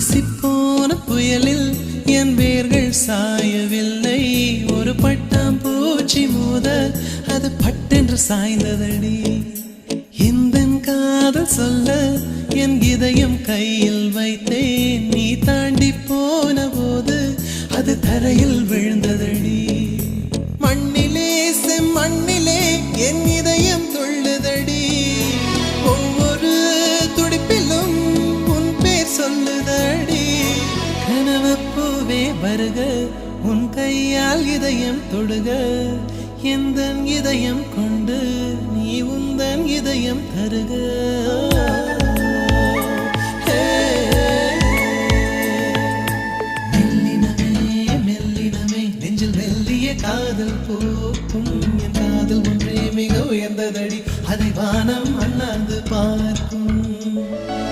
வீசிப்போன புயலில் என் வேர்கள் சாயவில்லை. ஒரு பட்டாம் பூச்சி மோத அது பட்டென்று சாய்ந்ததடி. இந்த காதல் சொல்ல என் இதயம் கையில் வைத்தேன். நீ தாண்டி போன போது அது தரையில் விழுந்தது. வருக. உன் கையால் இதயம் தொடுக. எந்த இதயம் கொண்டு நீ உந்தன் இதயம் தருக. மெல்லினமே மெல்லினமே. நெஞ்சில் மெல்லிய காதல் போக்கும். என் காதல் ஒன்றே மிக உயர்ந்ததடி. அதை வானம் அண்ணாந்து பார்க்கும்.